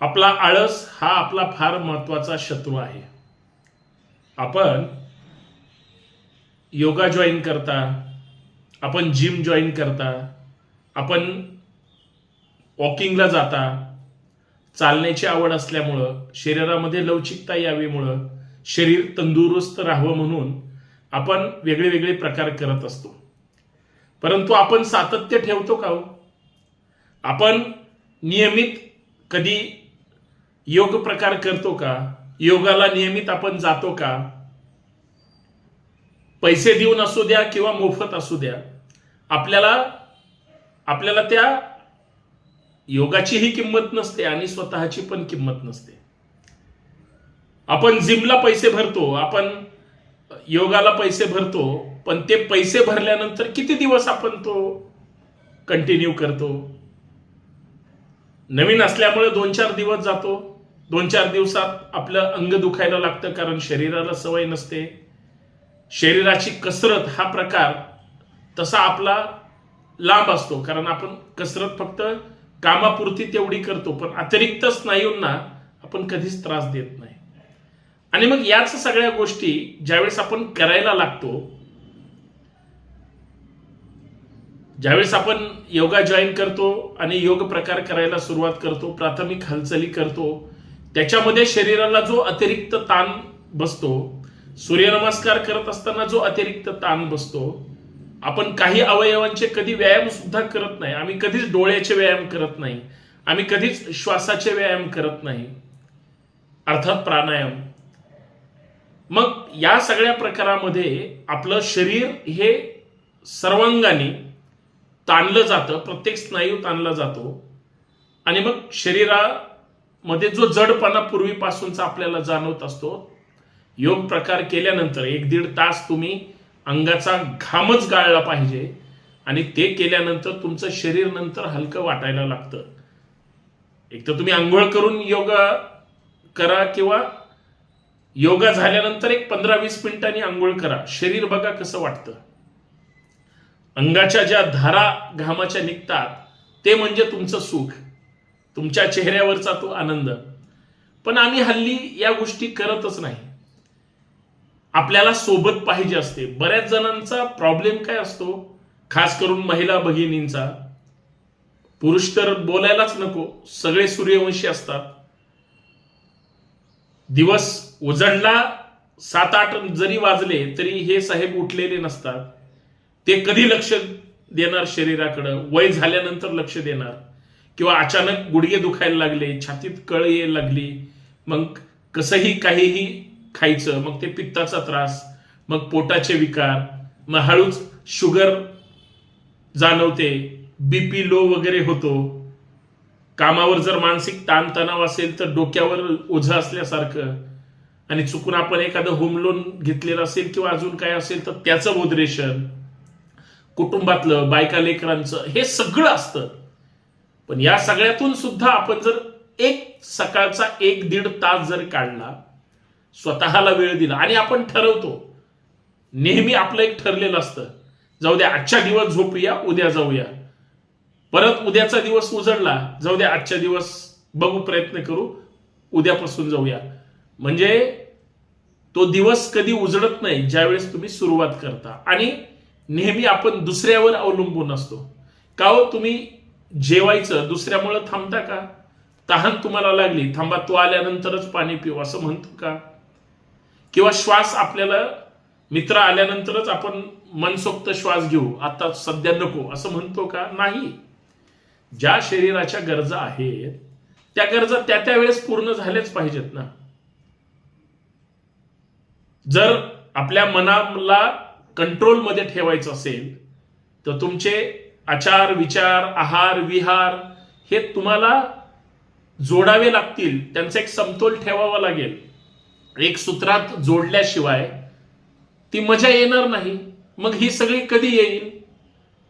आपला आळस हा आपला फार महत्त्वाचा शत्रू आहे. आपण योगा जॉईन करता आपण जिम जॉईन करता आपण वॉकिंगला जाता चालण्याची आवड असल्यामुळं शरीरामध्ये लवचिकता यावीमुळं शरीर तंदुरुस्त राहावं म्हणून आपण वेगळे वेगळे प्रकार करत असतो. परंतु आपण सातत्य ठेवतो का हो? आपण नियमित कधी योग प्रकार करतो का? योगाला नियमित आपण जातो का? पैसे देऊन असू द्या किंवा मोफत असू द्या आपल्याला आपल्याला त्या योगाचीही किंमत नसते आणि स्वतःची पण किंमत नसते. आपण जिमला पैसे भरतो आपण योगाला पैसे भरतो पण ते पैसे भरल्यानंतर किती दिवस आपण तो कंटिन्यू करतो? नवीन असल्यामुळे दोन चार दिवस जातो. दोन चार दिवसात आपलं अंग दुखायला लागतं कारण शरीराला सवय नसते. शरीराची कसरत हा प्रकार तसा आपला लांब असतो. कारण आपण कसरत फक्त कामापुरती तेवढी करतो पण अतिरिक्त स्नायूंना आपण कधीच त्रास देत नाही. आणि मग याच सगळ्या गोष्टी ज्यावेळेस आपण करायला लागतो ज्यावेळेस आपण योगा जॉईन करतो आणि योग प्रकार करायला सुरुवात करतो प्राथमिक हालचाली करतो त्याच्यामध्ये शरीराला जो अतिरिक्त ताण बसतो सूर्यनमस्कार करत असताना जो अतिरिक्त ताण बसतो आपण काही अवयवांचे कधी व्यायाम सुद्धा करत नाही. आम्ही कधीच डोळ्याचे व्यायाम करत नाही. आम्ही कधीच श्वासाचे व्यायाम करत नाही. अर्थात प्राणायाम. मग या सगळ्या प्रकारामध्ये आपलं शरीर हे सर्वांगाने ताणलं जातं प्रत्येक स्नायू ताणला जातो. आणि मग शरीरा मध्ये जो जडपणा पूर्वीपासूनचा आपल्याला जाणवत असतो योग प्रकार केल्यानंतर एक दीड तास तुम्ही अंगाचा घामच गाळला पाहिजे आणि ते केल्यानंतर तुमचं शरीर नंतर हलकं वाटायला लागतं. एक तर तुम्ही आंघोळ करून योगा करा किंवा योगा झाल्यानंतर एक पंधरा वीस मिनिटांनी आंघोळ करा. शरीर बघा कसं वाटतं. अंगाच्या ज्या धारा घामाच्या निघतात ते म्हणजे तुमचं सुख. तुमच्या चेहऱ्यावरचा तो आनंद. पण आम्ही हल्ली या गोष्टी करतच नाही. आपल्याला सोबत पाहिजे असते. बऱ्याच जणांचा प्रॉब्लेम काय असतो? खास करून महिला भगिनींचा. पुरुष तर बोलायलाच नको. सगळे सूर्यवंशी असतात. दिवस उजडला सात आठ जरी वाजले तरी हे साहेब उठलेले नसतात. ते कधी लक्ष देणार शरीराकडं? वय झाल्यानंतर लक्ष देणार. किंवा अचानक गुडघे दुखायला लागले छातीत कळ यायला लागली मग कसंही काहीही खायचं मग ते पित्ताचा त्रास मग पोटाचे विकार मग हळूच शुगर जाणवते बीपी लो वगैरे होतो. कामावर जर मानसिक ताणतणाव असेल तर डोक्यावर ओझं असल्यासारखं. आणि चुकून आपण एखादं होम लोन घेतलेलं असेल किंवा अजून काय असेल तर त्याचं उद्रेशन कुटुंबातलं बायका लेकरांचं हे सगळं असतं. पण या सगळ्यातून सुद्धा आपण जर एक सकाळचा एक दीड तास जर काढला स्वतःला वेळ दिला आणि आपण ठरवतो नेहमी आपलं एक ठरलेलं असतं जाऊ द्या आजच्या दिवस झोपूया उद्या जाऊया. परत उद्याचा दिवस उजडला जाऊ द्या आजच्या दिवस बघू प्रयत्न करू उद्यापासून जाऊया. म्हणजे तो दिवस कधी उजडत नाही ज्यावेळेस तुम्ही सुरुवात करता. आणि नेहमी आपण दुसऱ्यावर अवलंबून असतो. का हो तुम्ही जेवायचं दुसऱ्यामुळं थांबता का? तहान तुम्हाला लागली थांबा तो आल्यानंतरच पाणी पिऊ असं म्हणतो का? किंवा श्वास आपल्याला मित्र आल्यानंतरच आपण मनसोक्त श्वास घेऊ आता सध्या नको असं म्हणतो का? नाही. ज्या शरीराच्या गरजा आहेत त्या गरजा त्या त्या वेळेस पूर्ण झाल्याच पाहिजेत ना. जर आपल्या मनाला कंट्रोलमध्ये ठेवायचं असेल तर तुमचे आचार विचार आहार विहार हे तुम्हाला जोडावे लागतील. त्यांचा एक समतोल ठेवावा लागेल. एक सूत्रात जोडल्याशिवाय ती मजा येणार नाही. मग ही सगळी कधी येईल?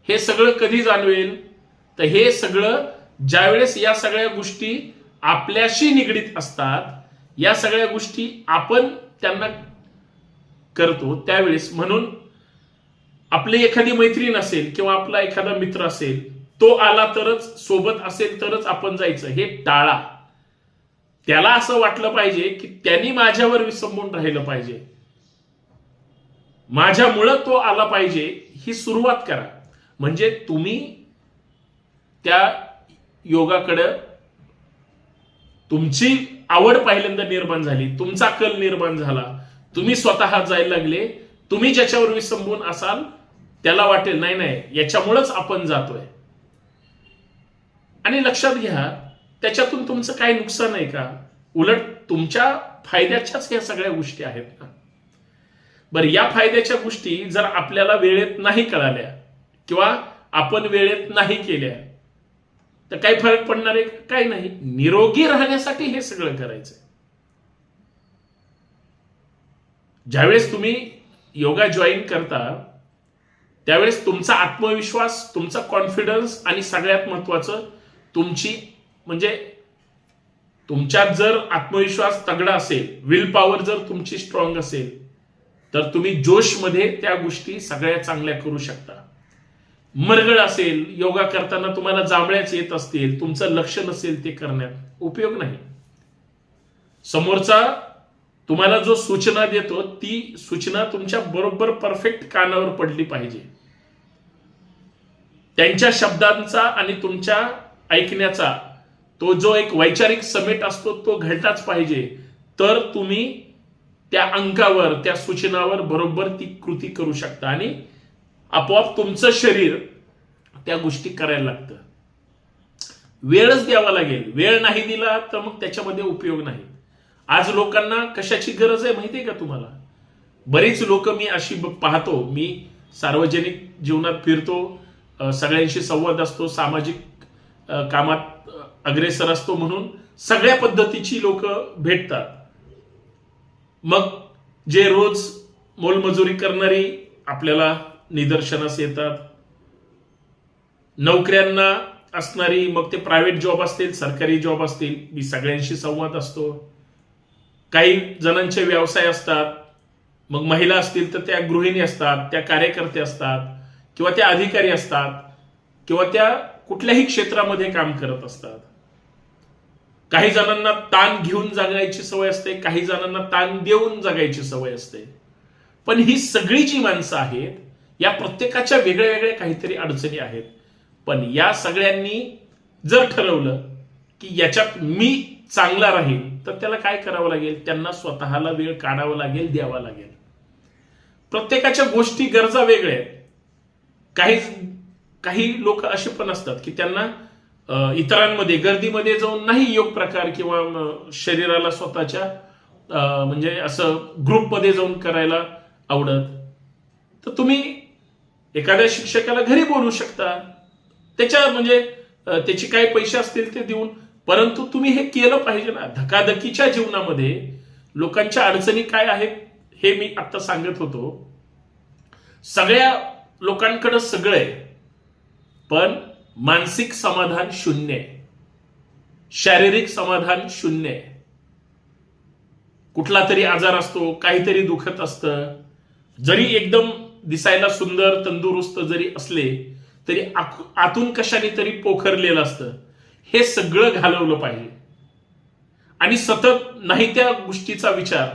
हे सगळं कधी जाणवेल? तर हे सगळं ज्यावेळेस या सगळ्या गोष्टी आपल्याशी निगडीत असतात या सगळ्या गोष्टी आपण त्यांना करतो त्यावेळेस म्हणून आपली एखादी मैत्रीण असेल किंवा आपला एखादा मित्र असेल तो आला तरच सोबत असेल तरच आपण जायचं. हे टाळा. त्याला असं वाटलं पाहिजे की त्यांनी माझ्यावर विसंबून राहिलं पाहिजे. माझ्यामुळं तो आला पाहिजे ही सुरुवात करा. म्हणजे तुम्ही त्या योगाकडं तुमची आवड पहिल्यांदा निर्माण झाली तुमचा कल निर्माण झाला तुम्ही स्वतः जायला लागले तुम्ही ज्याच्यावर विसंबून असाल त्याला वाटेल नाही नाही याच्यामुळंच आपण जातोय. आणि लक्षात घ्या त्याच्यातून तुमचं काही नुकसान आहे का? उलट तुमच्या फायद्याच्याच या सगळ्या गोष्टी आहेत ना बरं या फायद्याच्या गोष्टी जर आपल्याला वेळेत नाही कळाल्या किंवा आपण वेळेत नाही केल्या तर काही फरक पडणार आहे काय काही नाही. निरोगी राहण्यासाठी हे सगळं करायचं ज्यावेळेस तुम्ही योगा जॉईन करता त्यावेळेस तुमचा आत्मविश्वास तुमचा कॉन्फिडन्स आणि सगळ्यात महत्वाचं तुमची म्हणजे तुमच्यात जर आत्मविश्वास तगडा असेल विल पॉवर जर तुमची स्ट्रॉंग असेल तर तुम्ही जोशमध्ये त्या गोष्टी सगळ्या चांगल्या करू शकता. मरगळ असेल योगा करताना तुम्हाला जांभळ्याच येत असतील तुमचं लक्ष नसेल ते करण्यात उपयोग नाही. समोरचा तुम्हाला जो सूचना देतो ती सूचना तुमच्या बरोबर परफेक्ट कानावर पडली पाहिजे. त्यांच्या शब्दांचा आणि तुमच्या ऐकण्याचा तो जो एक वैचारिक समेट असतो तो घडलाच पाहिजे. तर तुम्ही त्या अंकावर त्या सूचनावर बरोबर ती कृती करू शकता आणि आपोआप तुमचं शरीर त्या गोष्टी करायला लागतं. वेळच द्यावा लागेल. वेळ नाही दिला तर मग त्याच्यामध्ये उपयोग नाही. आज लोकांना कशाची गरज आहे माहिती आहे का तुम्हाला? बरीच लोक मी अशी पाहतो. मी सार्वजनिक जीवनात फिरतो. सगळ्यांशी संवाद असतो सामाजिक कामात अग्रेसर असतो म्हणून सगळ्या पद्धतीची लोक भेटतात. मग जे रोज मोलमजुरी करणारी आपल्याला निदर्शनास येतात. नोकऱ्यांना असणारी मग ते प्रायव्हेट जॉब असतील सरकारी जॉब असतील मी सगळ्यांशी संवाद असतो. काही जणांचे व्यवसाय असतात मग महिला असतील तर त्या गृहिणी असतात त्या कार्यकर्ते असतात. किंवा त्या अधिकारी असतात किंवा त्या कुठल्याही क्षेत्रामध्ये काम करत असतात. काही जणांना ताण घेऊन जगायची सवय असते काही जणांना ताण देऊन जगायची सवय असते. पण ही सगळी जी माणसं आहेत या प्रत्येकाच्या वेगळ्या वेगळ्या काहीतरी अडचणी आहेत. पण या सगळ्यांनी जर ठरवलं की याच्यात मी चांगला राहील तर त्याला काय करावं लागेल? त्यांना स्वतःला वेळ काढावा लागेल द्यावा लागेल. प्रत्येकाच्या गोष्टी गरजा वेगळ्या आहेत. काही काही लोक असे पण असतात की त्यांना इतरांमध्ये गर्दीमध्ये जाऊन नाही योग प्रकार किंवा शरीराला स्वतःच्या म्हणजे असं ग्रुपमध्ये जाऊन करायला आवडत. तर तुम्ही एखाद्या शिक्षकाला घरी बोलू शकता. त्याच्या म्हणजे त्याचे काय पैसे असतील ते देऊन परंतु तुम्ही हे केलं पाहिजे ना. धकाधकीच्या जीवनामध्ये लोकांच्या अडचणी काय आहेत हे मी आता सांगत होतो. सगळ्या लोकांकडं सगळं आहे. पण मानसिक समाधान शून्य आहे. शारीरिक समाधान शून्य आहे. कुठला तरी आजार असतो काहीतरी दुखत असतं. जरी एकदम दिसायला सुंदर तंदुरुस्त जरी असले तरी आतून कशाने तरी पोखरलेलं असतं. हे सगळं घालवलं पाहिजे. आणि सतत नाही त्या गोष्टीचा विचार.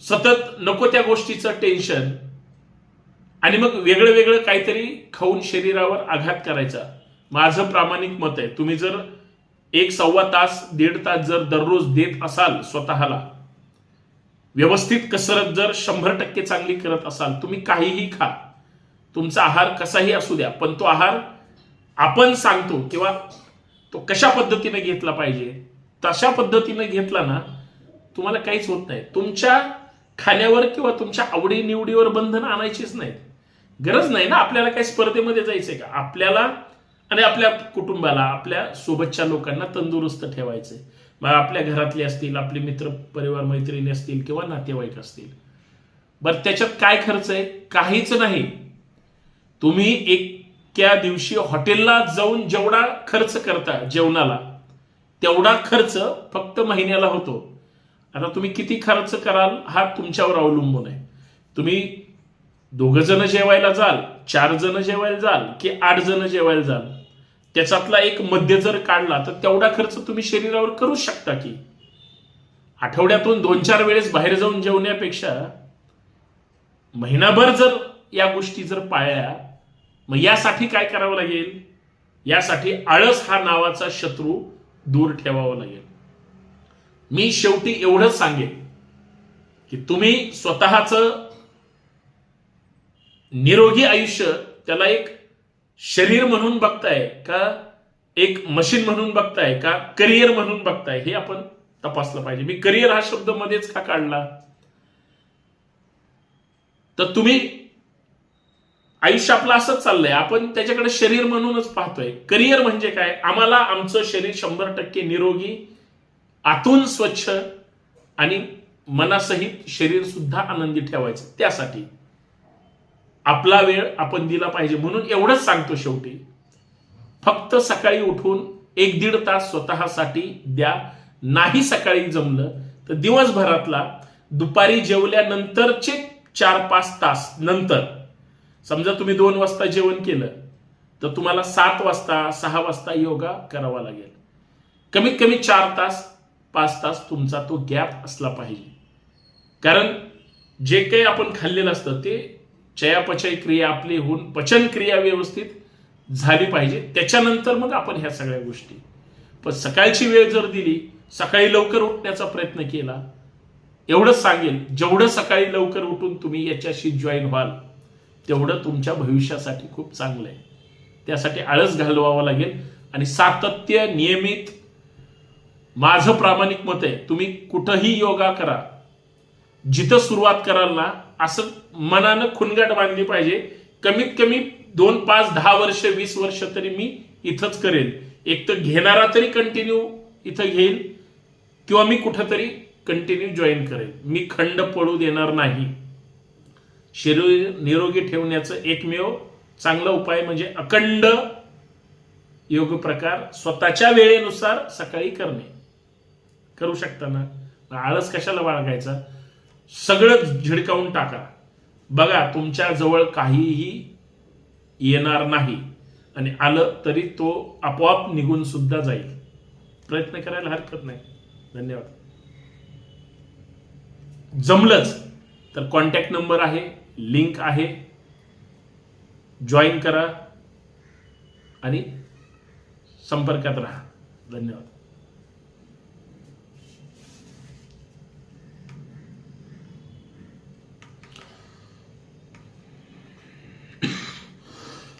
सतत नको त्या गोष्टीचं टेन्शन. आणि मग वेगळं वेगळं काहीतरी खाऊन शरीरावर आघात करायचा. माझं प्रामाणिक मत आहे. तुम्ही जर एक सव्वा तास दीड तास जर दररोज देत असाल स्वतःला व्यवस्थित कसरत जर शंभर टक्के चांगली करत असाल तुम्ही काहीही खा. तुमचा आहार कसाही असू द्या पण तो आहार आपण सांगतो किंवा तो कशा पद्धतीने घेतला पाहिजे तशा पद्धतीने घेतला ना तुम्हाला काहीच होत नाही. तुमच्या खाण्यावर किंवा तुमच्या आवडीनिवडीवर बंधन आणायचीच नाहीत. गरज नाही ना आपल्याला काही स्पर्धेमध्ये जायचंय का? आपल्याला आणि आपल्या कुटुंबाला आपल्या सोबतच्या लोकांना तंदुरुस्त ठेवायचंय. मग आपल्या घरातले असतील आपले मित्र परिवार मैत्रिणी असतील किंवा नातेवाईक असतील. बरं त्याच्यात काय खर्च आहे? काहीच नाही. तुम्ही एक्या दिवशी हॉटेलला जाऊन जेवढा खर्च करता जेवणाला तेवढा खर्च फक्त महिन्याला होतो. आता तुम्ही किती खर्च कराल हा तुमच्यावर अवलंबून आहे. तुम्ही दोघं जण जेवायला जाल चार जण जेवायला जाल की आठ जण जेवायला जाल? त्याच्यातला एक मध्य जर काढला तर तेवढा खर्च तुम्ही शरीरावर करू शकता की? आठवड्यातून दोन चार वेळेस बाहेर जाऊन जेवण्यापेक्षा महिनाभर जर या गोष्टी जर पाळल्या मग यासाठी काय करावं लागेल? यासाठी आळस हा नावाचा शत्रू दूर ठेवावा लागेल. मी शेवटी एवढंच सांगेन की तुम्ही स्वतःचं निरोगी आयुष्य त्याला एक शरीर म्हणून बघताय का एक मशीन म्हणून बघताय का करिअर म्हणून बघताय हे आपण तपासलं पाहिजे. मी करिअर हा शब्द मध्येच का काढला? तर तुम्ही आयुष्य आपलं असंच चाललंय. आपण त्याच्याकडे शरीर म्हणूनच पाहतोय. करिअर म्हणजे काय? आम्हाला आमचं शरीर शंभर टक्के निरोगी आतून स्वच्छ आणि मनासहित शरीर सुद्धा आनंदी ठेवायचं. त्यासाठी आपला वेळ आपण दिला पाहिजे म्हणून एवढंच सांगतो शेवटी. फक्त सकाळी उठून एक दीड तास स्वतःसाठी द्या. नाही सकाळी जमलं तर दिवसभरातला दुपारी जेवल्यानंतरचे चार पाच तास नंतर. समजा तुम्ही दोन वाजता जेवण केलं तर तुम्हाला सात वाजता सहा वाजता योगा करावा लागेल. कमीत कमी चार तास पाच तास तुमचा तो गॅप असला पाहिजे. कारण जे काही आपण खाल्लेलं असतं ते चयापचय क्रिया आपली होऊन पचन क्रिया व्यवस्थित झाली पाहिजे. त्याच्यानंतर मग आपण ह्या सगळ्या गोष्टी. पण सकाळची वेळ जर दिली सकाळी लवकर उठण्याचा प्रयत्न केला एवढंच सांगेल जेवढं सकाळी लवकर उठून तुम्ही याच्याशी जॉईन व्हाल तेवढं तुमच्या भविष्यासाठी खूप चांगलं आहे. त्यासाठी आळस घालवावं लागेल आणि सातत्य नियमित माझं प्रामाणिक मत आहे तुम्ही कुठंही योगा करा जिथं सुरुवात कराल ना असं मनानं खुणगाट बांधली पाहिजे. कमीत कमी दोन पाच दहा वर्ष वीस वर्ष तरी मी इथंच करेल एक तर घेणारा तरी कंटिन्यू इथं घेईल किंवा मी कुठंतरी कंटिन्यू जॉईन करेल मी खंड पडू देणार नाही. शरीर निरोगी ठेवण्याचं एकमेव चांगला उपाय म्हणजे अखंड योग प्रकार स्वतःच्या वेळेनुसार सकाळी करणे. करू शकता ना आळस कशाला बाळगायचा? सगळं झिडकावून टाका. बघा तुमच्या जवळ काहीही येणार नाही. आणि आलं तरी तो आपोआप निघून सुद्धा जाईल. प्रयत्न करायला हरकत नाही. धन्यवाद. जमलंच. तर कॉन्टॅक्ट नंबर आहे लिंक आहे. जॉईन करा. आणि संपर्कात राहा. धन्यवाद.